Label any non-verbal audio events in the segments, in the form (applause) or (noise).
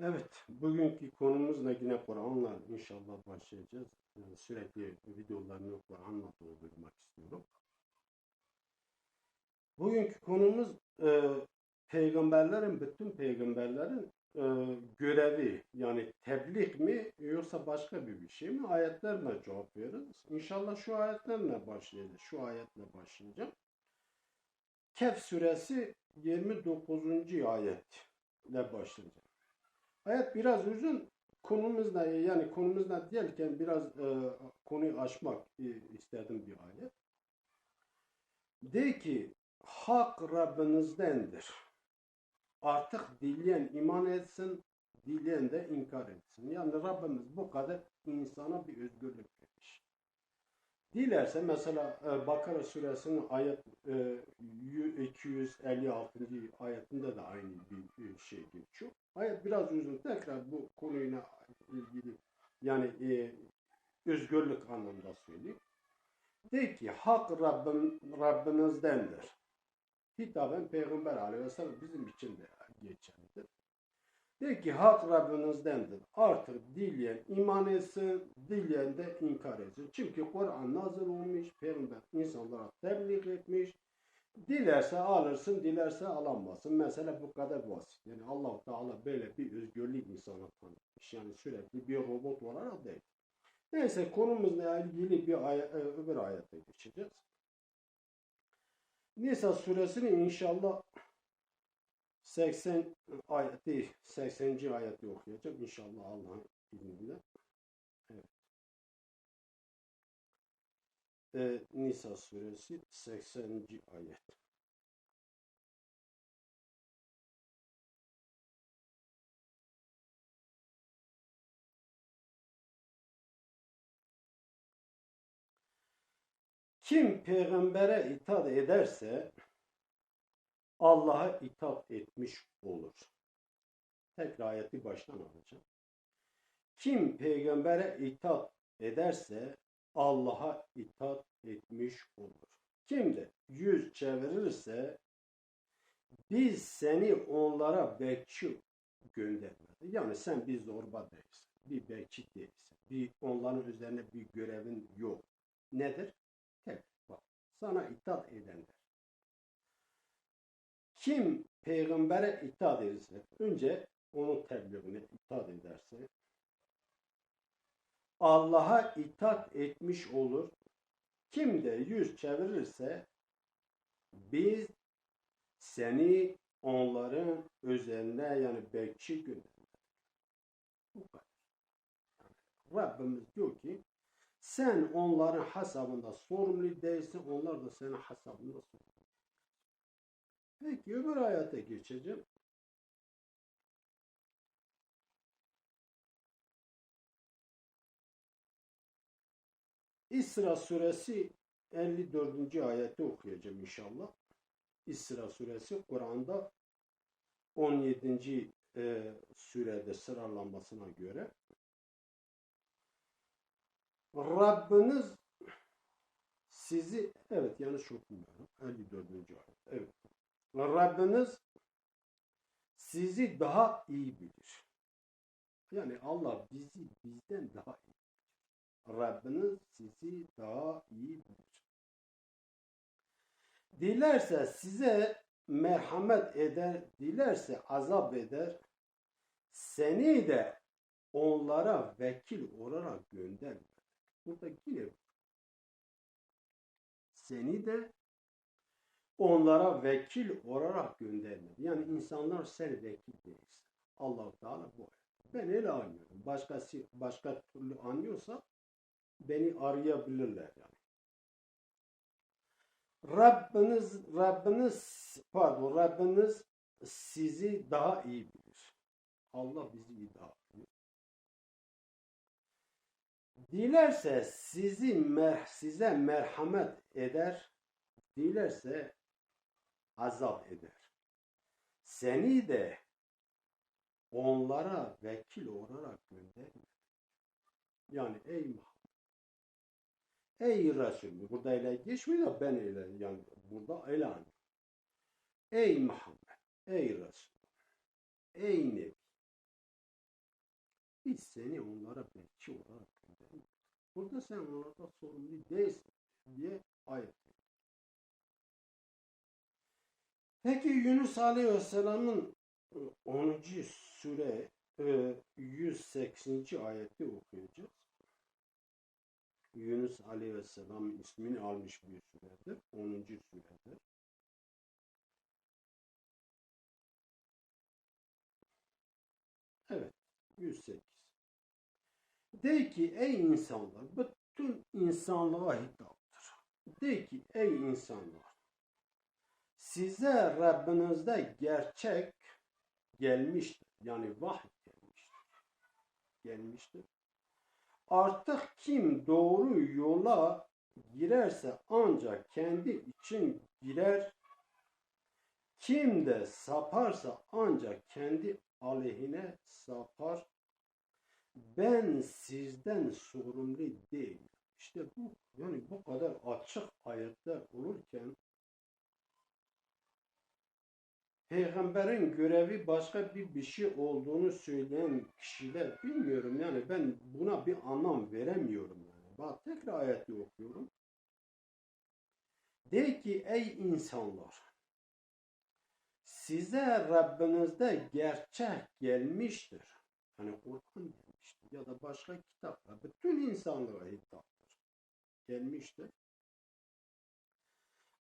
Evet, bugünkü konumuzla yine Kur'an'la inşallah başlayacağız. Yani sürekli videolarını Kur'an'la doldurmak istiyorum. Bugünkü konumuz e, peygamberlerin, bütün peygamberlerin e, görevi yani tebliğ mi yoksa başka bir bir şey mi? Ayetlerle cevap veririz. İnşallah şu ayetlerle başlayacağız. Şu ayetle başlayacağım. Kehf suresi 29. ayetle başlayacağım. Hayat biraz uzun. Konumuzla yani konumuzla diyerken biraz e, konuyu açmak e, istedim bir ayet. De ki hak Rabbinizdendir. Artık dileyen iman etsin, dileyen de inkar etsin. Yani Rabbimiz bu kadar insana bir özgürlük vermiş. Dilerse mesela e, Bakara suresinin ayet e, 256. ayetinde de aynı bir e, şey geçiyor. Ayet biraz uzun. Tekrar bu konuyla ilgili yani e, özgürlük anlamda söyleyeyim. De ki hak Rabbim, Rabbinizdendir. Hitaben Peygamber aleyhisselam bizim için de geçerlidir. De ki hak Rabbinizdendir. Artık dileyen iman etsin, dileyen de inkar etsin. Çünkü Kur'an nazil olmuş, Peygamber insanlara tebliğ etmiş. Dilerse alırsın, dilerse alamazsın. Mesela bu kadar basit. Yani allah Teala böyle bir özgürlük insana tanıtmış. Yani sürekli bir robot olarak değil. Neyse konumuzla ilgili bir ay e, öbür ayete geçeceğiz. Nisa suresini inşallah 80 ayeti 80. ayeti okuyacağım inşallah Allah'ın izniyle. Evet. Ee, Nisa suresi 80. ayet. Kim peygambere itaat ederse Allah'a itaat etmiş olur. Tekrar ayeti baştan alacağım. Kim peygambere itaat ederse Allah'a itaat etmiş olur. Kim de yüz çevirirse biz seni onlara bekçi göndermedi. Yani sen bir zorba değilsin. Bir bekçi değilsin. Bir onların üzerine bir görevin yok. Nedir? Tek bak. Sana itaat edenler. Kim peygambere itaat ederse, önce onun tebliğine itaat ederse, Allah'a itaat etmiş olur. Kim de yüz çevirirse, biz seni onların özeline yani bekçi gönderdik. Bu kadar. Rabbimiz diyor ki, sen onların hesabında sorumlu değilsin, onlar da senin hesabında sorumlu. Peki öbür ayete geçeceğim. İsra suresi 54. ayeti okuyacağım inşallah. İsra suresi Kur'an'da 17. E, sürede sıralanmasına göre Rabbiniz sizi evet yanlış okumuyorum. 54. ayet. Evet. Rabbiniz sizi daha iyi bilir. Yani Allah bizi bizden daha iyi bilir. Rabbiniz sizi daha iyi bilir. Dilerse size merhamet eder, dilerse azap eder. Seni de onlara vekil olarak göndermedi. Burada yine seni de onlara vekil olarak göndermedi. Yani insanlar sen vekil değilsin. allah Teala bu. Ben öyle anlıyorum. Başkası başka türlü anlıyorsa beni arayabilirler yani. Rabbiniz Rabbiniz pardon Rabbiniz sizi daha iyi bilir. Allah bizi iyi daha bilir. Dilerse sizi mer size merhamet eder. Dilerse azap eder. Seni de onlara vekil olarak göndermedi. Yani ey Muhammed. Ey Resul. Burada öyle geçmiyor da ben öyle yani burada öyle. Ey Muhammed. Ey Resul. Ey Nebi. biz seni onlara bekçi olarak gönderdik. Burada sen onlardan sorumlu değilsin diye ayet. Peki Yunus Aleyhisselam'ın e, 10. sure e, 180. ayeti okuyacağız. Yunus Aleyhisselam ismini almış bir suredir. 10. suredir. Evet. 108. De ki ey insanlar, bütün insanlığa hitaptır. De ki ey insanlar, size Rabbinizde gerçek gelmiştir. Yani vahiy gelmiştir. Gelmiştir. Artık kim doğru yola girerse ancak kendi için girer. Kim de saparsa ancak kendi aleyhine sapar. Ben sizden sorumlu değilim. İşte bu yani bu kadar açık ayetler olurken Peygamberin görevi başka bir bir şey olduğunu söyleyen kişiler bilmiyorum yani ben buna bir anlam veremiyorum yani. Bak tekrar ayeti okuyorum. De ki ey insanlar size Rabbinizde gerçek gelmiştir. Hani Kur'an gelmiştir ya da başka kitaplar. Bütün insanlığa hitaptır. Gelmiştir.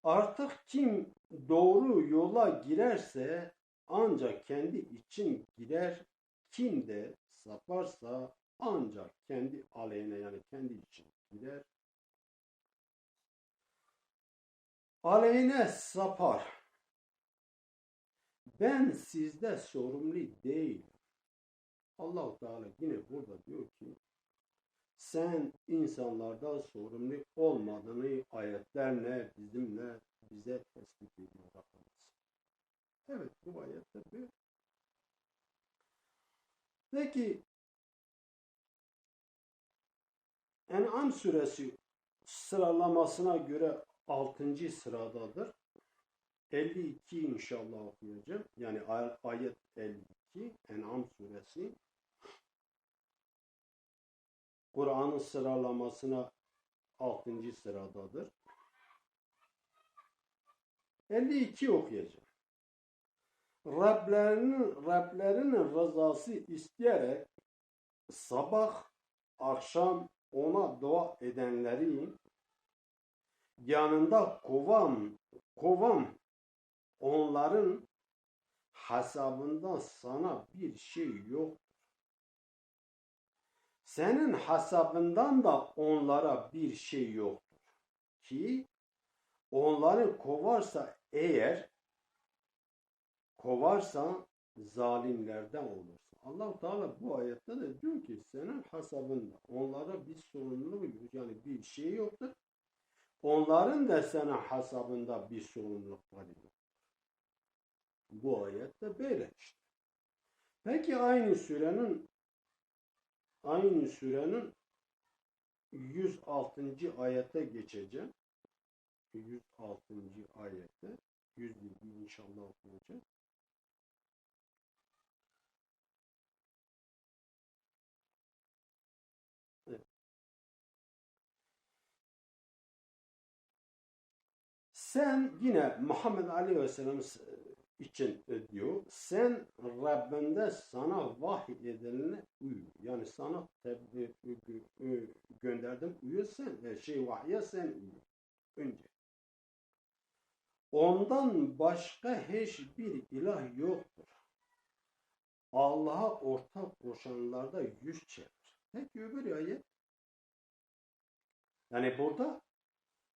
Artık kim doğru yola girerse ancak kendi için girer. Kim de saparsa ancak kendi aleyhine yani kendi için gider. Aleyhine sapar. Ben sizde sorumlu değilim. Allah Teala yine burada diyor ki sen insanlarda sorumlu olmadığını ayetlerle bizimle bize tespit ediyor Rabbimiz. Evet bu ayette bir. Peki En'am suresi sıralamasına göre 6. sıradadır. 52 inşallah okuyacağım. Yani ay- ayet 52 En'am suresi. Kur'an'ın sıralamasına 6. sıradadır. 52 okuyacağım. Rablerinin, Rablerinin rızası isteyerek sabah akşam ona dua edenlerin yanında kovam kovam onların hesabında sana bir şey yok. Senin hesabından da onlara bir şey yoktur. Ki onları kovarsa eğer kovarsa zalimlerden olursun. allah Teala bu ayette de diyor ki senin hesabında onlara bir sorumluluk yani bir şey yoktur. Onların da senin hesabında bir sorumlulukları yok. Bu ayette böyle işte. Peki aynı sürenin aynı sürenin 106. ayete geçeceğim. 106. ayette 120 inşallah okuyacağım. Evet. Sen yine Muhammed Aleyhisselam için diyor. Sen Rabbinde sana vahiy edilene uyu. Yani sana gönderdim uyu sen. Şey vahye sen. Önce. Ondan başka hiçbir ilah yoktur. Allah'a ortak koşanlarda yüz çevir. Peki öbür ayet. Yani burada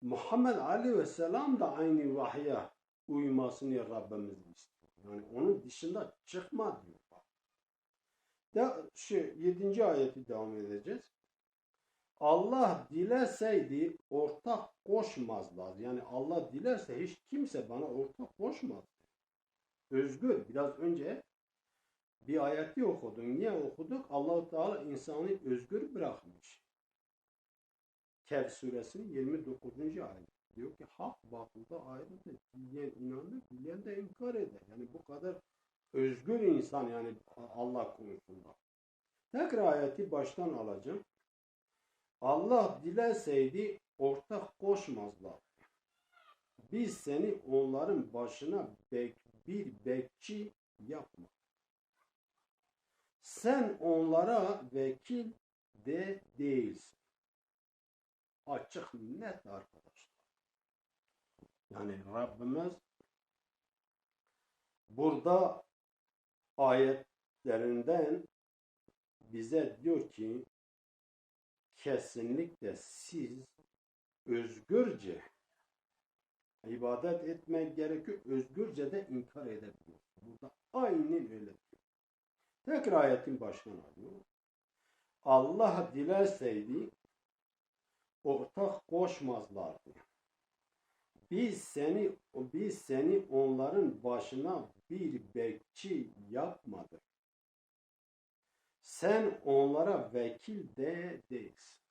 Muhammed Aleyhisselam da aynı vahye uymasını Rabbimiz istiyor. Yani onun dışında çıkma diyor. De, şu 7. ayeti devam edeceğiz. Allah dileseydi ortak koşmazlar. Yani Allah dilerse hiç kimse bana ortak koşmaz. Özgür. Biraz önce bir ayeti okudun. Niye okuduk? Allahu Teala insanı özgür bırakmış. Kehf suresinin 29. ayet. Diyor ki hak batılda ayrıdır. Dileyen inanır, dileyen de inkar eder. Yani bu kadar özgür insan yani Allah konusunda. Tekrar ayeti baştan alacağım. Allah dileseydi ortak koşmazlar. Biz seni onların başına bek, bir bekçi yapma. Sen onlara vekil de değilsin. Açık net arkadaşlar. Yani Rabbimiz burada ayetlerinden bize diyor ki kesinlikle siz özgürce ibadet etmek gerekiyor. Özgürce de inkar edebiliyorsunuz. Burada aynen öyle diyor. Tekrar ayetin baştan alıyor. Allah dilerseydi ortak koşmazlardı. Biz seni biz seni onların başına bir bekçi yapmadık. Sen onlara vekil de değilsin.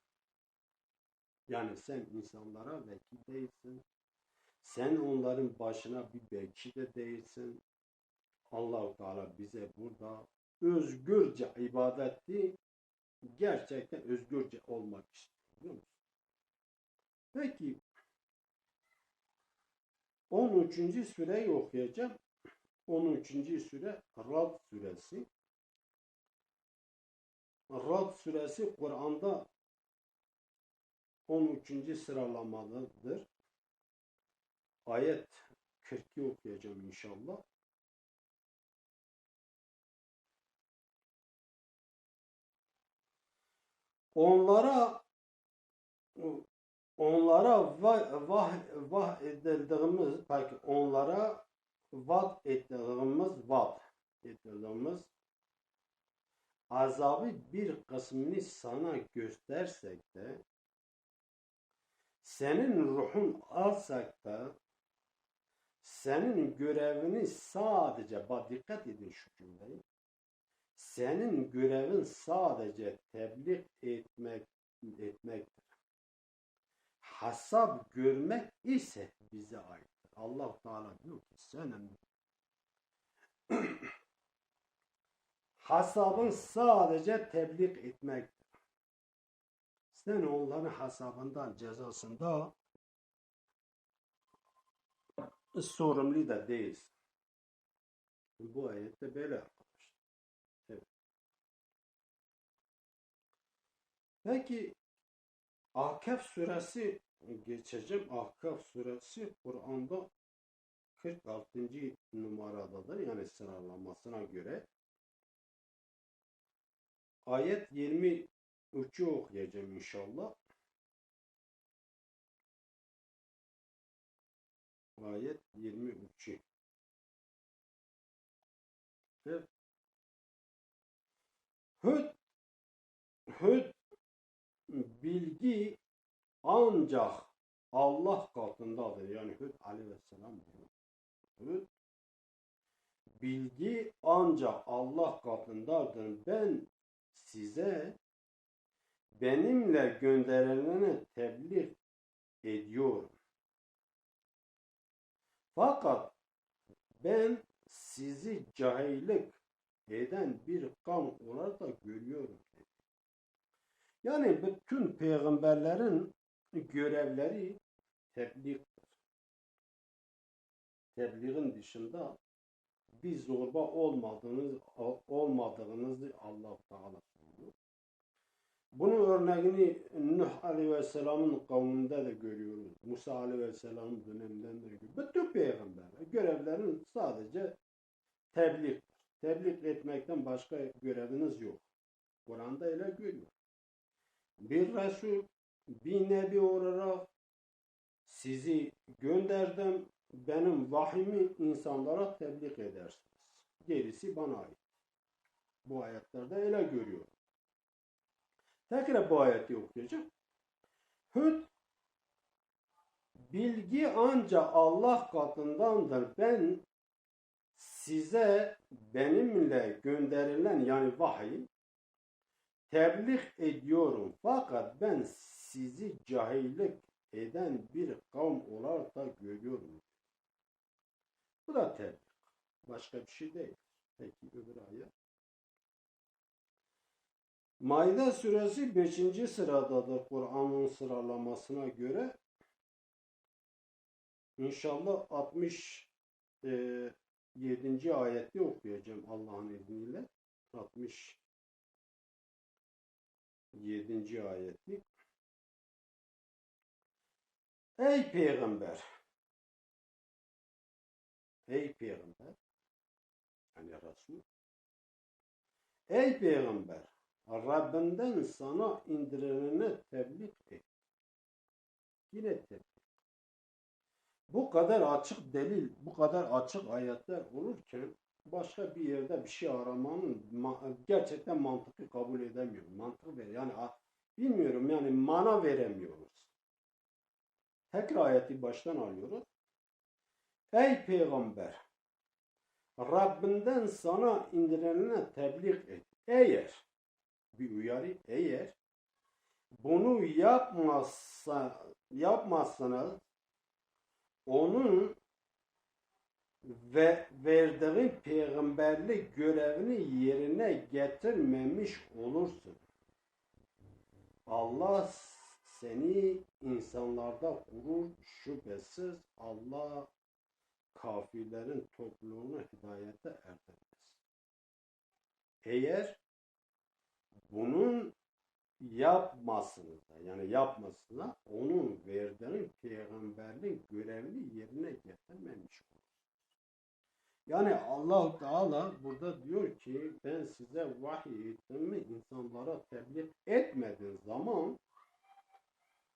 Yani sen insanlara vekil değilsin. Sen onların başına bir bekçi de değilsin. Allahu Teala bize burada özgürce ibadeti gerçekten özgürce olmak istiyor. Peki 13. süreyi okuyacağım. 13. süre Rad suresi. Rad suresi Kur'an'da 13. sıralamalıdır. Ayet 40'ı okuyacağım inşallah. Onlara onlara vah, vah, vah edildiğimiz peki onlara vat ettiğimiz vat ettiğimiz azabı bir kısmını sana göstersek de senin ruhun alsak da senin görevini sadece bak dikkat edin şu cümleyi senin görevin sadece tebliğ etmek etmektir. Hasap görmek ise bize aittir. Allah Teala diyor ki senin (clears throat) hasabın sadece tebliğ etmektir. Sen onların hasabından cezasında sorumlu da değilsin. Bu ayette böyle. Peki Ahkaf suresi geçeceğim. Ahkaf suresi Kur'an'da 46. numaradadır. Yani sıralamasına göre. Ayet 23'ü okuyacağım inşallah. Ayet 23'ü. Evet. Hüd Hüd bilgi ancak Allah katındadır. Yani Hüd aleyhisselam diyor. Bilgi ancak Allah katındadır. Ben size benimle gönderilene tebliğ ediyorum. Fakat ben sizi cahillik eden bir kavm olarak da görüyorum. Yani bütün peygamberlerin görevleri tebliğdir. Tebliğin dışında bir zorba olmadığınız olmadığınızı Allah Teala söylüyor. Bunun örneğini Nuh Aleyhisselam'ın kavminde de görüyoruz. Musa Aleyhisselam'ın döneminden de görüyoruz. Bütün peygamberler görevlerin sadece tebliğ. Tebliğ etmekten başka göreviniz yok. Kur'an'da öyle görüyor. Bir Resul, bir Nebi olarak sizi gönderdim. Benim vahimi insanlara tebliğ edersiniz. Gerisi bana ait. Bu ayetlerde öyle görüyor. Tekrar bu ayeti okuyacağım. Hüd bilgi ancak Allah katındandır. Ben size benimle gönderilen yani vahiy tebliğ ediyorum. Fakat ben sizi cahillik eden bir kavm olarak da görüyorum. Bu da tebliğ. Başka bir şey değil. Peki öbür ayet. Maide suresi 5. sıradadır Kur'an'ın sıralamasına göre. İnşallah 67. ayeti okuyacağım Allah'ın izniyle. 67. ayeti. Ey peygamber! Ey peygamber! Yani Resul. Ey peygamber! Rabbinden sana indirilene tebliğ et. Yine tebliğ. Bu kadar açık delil, bu kadar açık ayetler olurken başka bir yerde bir şey aramanın ma- gerçekten mantıklı kabul edemiyorum. Mantık ver. Yani bilmiyorum yani mana veremiyoruz. Tekrar ayeti baştan alıyoruz. Ey peygamber! Rabbinden sana indirilene tebliğ et. Eğer bir uyarı eğer bunu yapmazsa yapmazsanız onun ve verdiğin peygamberlik görevini yerine getirmemiş olursun. Allah seni insanlarda kurur şüphesiz Allah kafirlerin topluluğunu hidayete erdirmez. Eğer bunun yapmasını da yani yapmasına onun verdiği peygamberlik görevini yerine getirmemiş olur. Yani Allah Teala burada diyor ki ben size vahiy ettiğimi insanlara tebliğ etmediğin zaman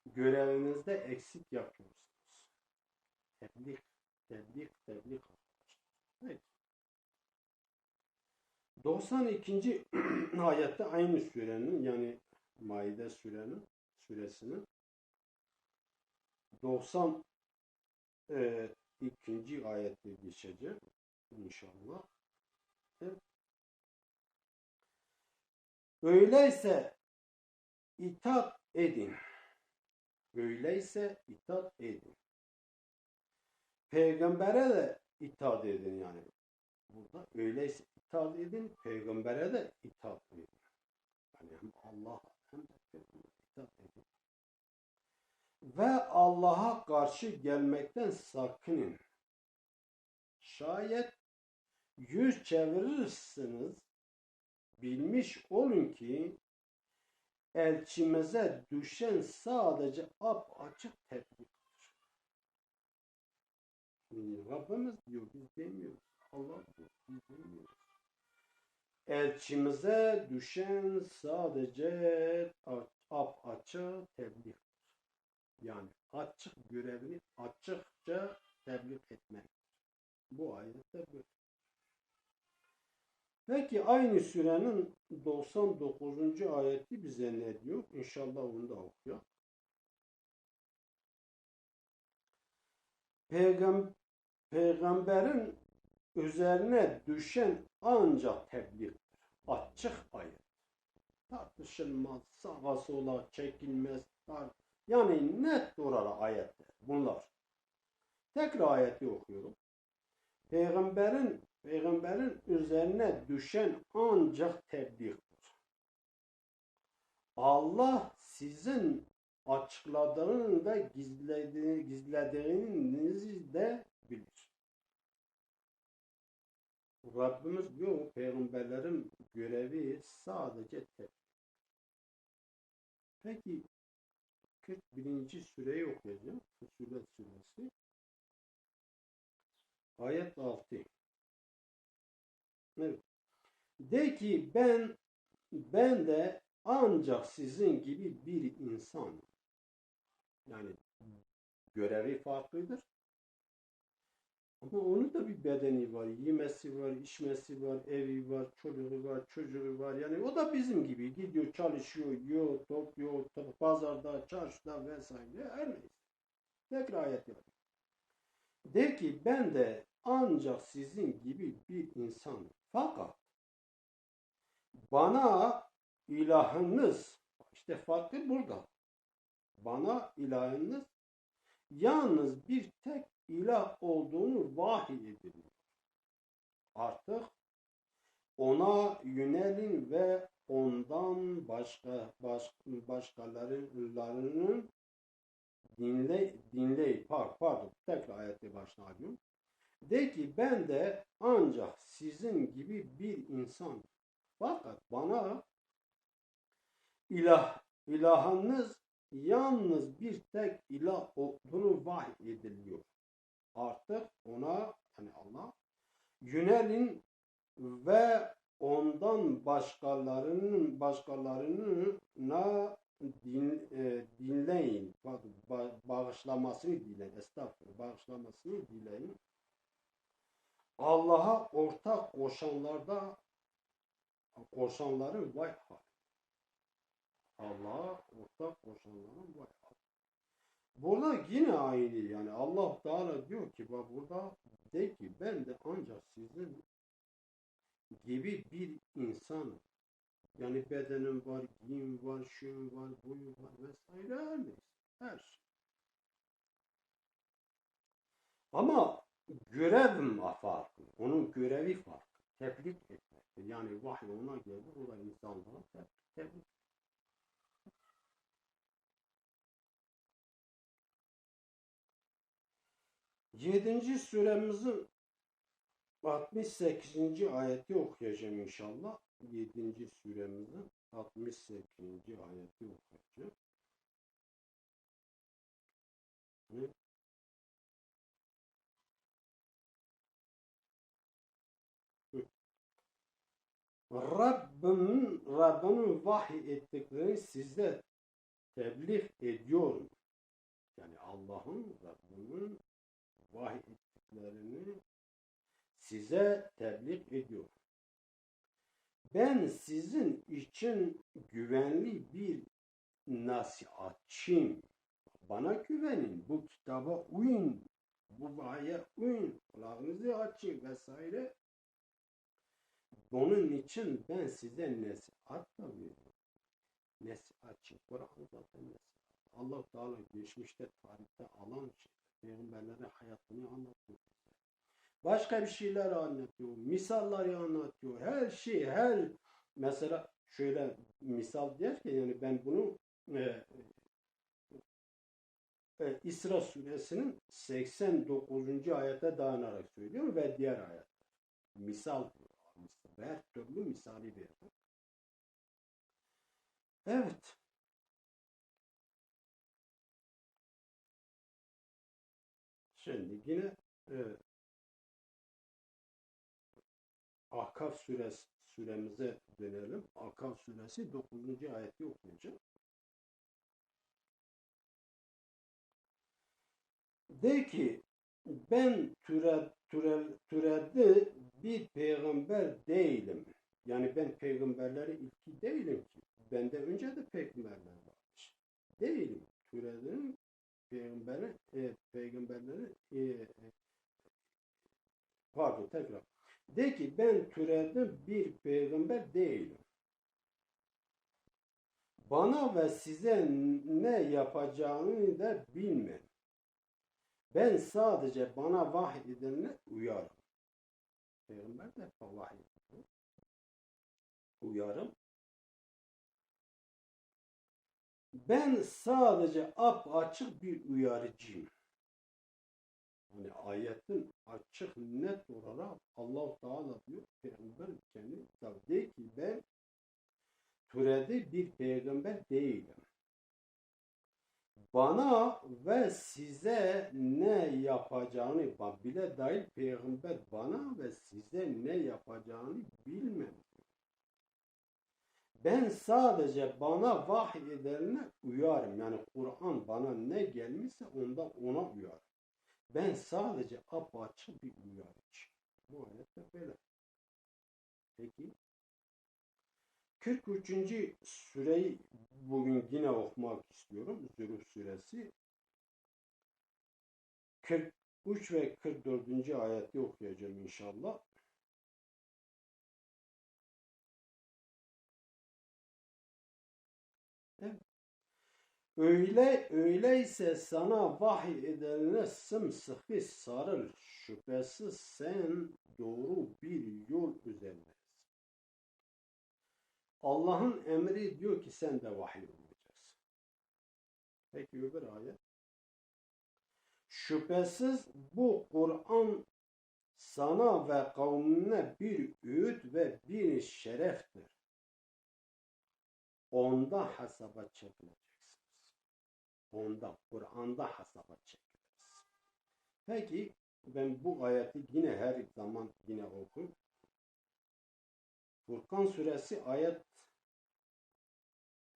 görevinizde eksik yapıyorsunuz. Tebliğ, tebliğ, tebliğ. Evet. 92. (clears throat) ayette aynı surenin yani Maide surenin suresinin 92. ayette geçeceğim inşallah. Evet. Öyleyse itaat edin. Öyleyse itaat edin. Peygambere de itaat edin yani. Burada öyleyse itaat edin, peygambere de itaat edin. Yani hem Allah'a hem de peygambere itaat edin. Ve Allah'a karşı gelmekten sakının. Şayet yüz çevirirsiniz, bilmiş olun ki elçimize düşen sadece ap açık tebliğdir. Rabbimiz diyor, biz demiyoruz. Allah diyor, biz demiyoruz. Elçimize düşen sadece ap açık tebliğdir. Yani açık görevini açıkça tebliğ etmek. Bu ayette böyle. Peki aynı sürenin 99. ayeti bize ne diyor? İnşallah onu da okuyor. Peygam Peygamberin üzerine düşen ancak tebliğdir. Açık ayet. Tartışılmaz, sağa sola çekilmez. Tar yani net durar ayetler bunlar. Tekrar ayeti okuyorum. Peygamberin peygamberin üzerine düşen ancak tebliğdir. Allah sizin açıkladığını da gizlediğini, gizlediğinizi de bilir. Rabbimiz diyor peygamberlerin görevi sadece tebliğ. Peki 41. süreyi okuyacağım. Fusulet suresi. Ayet 6. Evet. De ki ben ben de ancak sizin gibi bir insan. Yani görevi farklıdır. Ama onun da bir bedeni var, yemesi var, içmesi var, evi var, çocuğu var, çocuğu var. Yani o da bizim gibi gidiyor, çalışıyor, yiyor, topluyor, pazarda, çarşıda vesaire. Her neyse. Tekrar ayet yapıyor. De ki ben de ancak sizin gibi bir insan. Fakat bana ilahınız, işte farkı burada. Bana ilahınız yalnız bir tek ilah olduğunu vahiy ediliyor. Artık ona yönelin ve ondan başka baş, başkalarının dinle dinleyip pardon, pardon tekrar ayette başına. De ki ben de ancak sizin gibi bir insan. Fakat bana ilah ilahınız yalnız bir tek ilah olduğunu vahiy ediliyor. Artık ona yani Allah yönelin ve ondan başkalarının başkalarına din, e, dinleyin. Bağışlamasını dileyin. Estağfurullah. Bağışlamasını dileyin. Allah'a ortak koşanlarda koşanların vay hal. Allah'a ortak koşanların vay Burada yine aynı yani Allah Teala diyor ki bak burada de ki ben de ancak sizin gibi bir insanım. Yani bedenim var, giyim var, şuyum var, buyum var vesaire her neyse. Her şey. Ama görevim farklı. Onun görevi farklı. Tebrik etmek. Yani vahiy ona gelir. O da insanlara tebrik, tebrik 7. suremizin 68. ayeti okuyacağım inşallah. 7. suremizin 68. ayeti okuyacağım. Evet. Rabbimin, Rabbimin vahiy ettiklerini sizde tebliğ ediyorum. Yani Allah'ın, Rabbimin vahiy ettiklerini size tebliğ ediyor. Ben sizin için güvenli bir nasihatçıyım. Bana güvenin, bu kitaba uyun, bu vahye uyun, kulağınızı açın vesaire. Onun için ben size nasihat da veriyorum. Nasihatçı, Kur'an zaten nasihat. Allah Teala geçmişte, tarihte alan şey, peygamberlerin hayatını anlatıyor. Başka bir şeyler anlatıyor. Misalları anlatıyor. Her şey, her mesela şöyle misal derken yani ben bunu e, e, İsra suresinin 89. ayete dayanarak söylüyorum ve diğer ayet. Misal diyor. Her türlü misali veriyor. Evet. Şimdi yine e, Ahkaf suresi suremize dönelim. Ahkaf suresi 9. ayeti okuyacağım. De ki ben türe, türe, türedi bir peygamber değilim. Yani ben peygamberleri ilki değilim ki. Benden önce de peygamberler varmış. Değilim. Türedim peygamberi, e, peygamberleri e, pardon tekrar. De ki ben türedim bir peygamber değilim. Bana ve size ne yapacağını da bilmem. Ben sadece bana vahiy edilenle uyarım. Peygamber de vahiy ediyor. Uyarım. Ben sadece ap açık bir uyarıcıyım. Yani ayetin açık net olarak Allah Teala diyor peygamber kendi de ki ben türedi bir peygamber değilim. Bana ve size ne yapacağını bile dahil peygamber bana ve size ne yapacağını bilmem. Ben sadece bana vahiy edilenine uyarım. Yani Kur'an bana ne gelmişse ondan ona uyarım. Ben sadece apaçık bir uyarıcı. Bu ayette böyle. Peki. 43. süreyi bugün yine okumak istiyorum. Züruf suresi. 43 ve 44. ayeti okuyacağım inşallah. Öyle öyleyse sana vahiy edilene sımsıkı sarıl. Şüphesiz sen doğru bir yol üzerindesin. Allah'ın emri diyor ki sen de vahiy olacaksın. Peki öbür ayet. Şüphesiz bu Kur'an sana ve kavmine bir öğüt ve bir şereftir. Onda hesaba çekileceksiniz. Onda, Kur'an'da hesaba çekiliriz. Peki ben bu ayeti yine her zaman yine okum. Furkan suresi ayet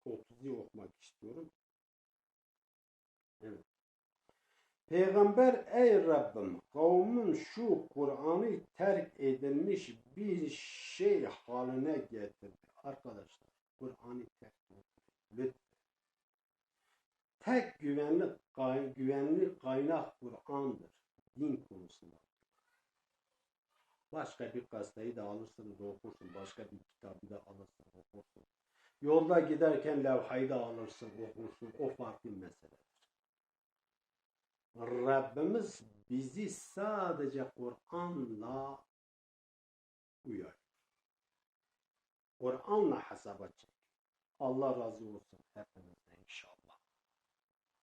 30'u okumak istiyorum. Evet. Peygamber ey Rabbim kavmin şu Kur'an'ı terk edilmiş bir şey haline getirdi. Arkadaşlar Kur'an'ı terk. Lütfen. Tek güvenli, güvenli kaynak Kur'an'dır. Din konusunda. Başka bir gazeteyi de alırsınız okursun. Başka bir kitabı da alırsın okursun. Yolda giderken levhayı da alırsın okursun. O farklı meseledir. Rabbimiz bizi sadece Kur'an'la uyar. Kur'an'la hesaba çek. Allah razı olsun inşallah.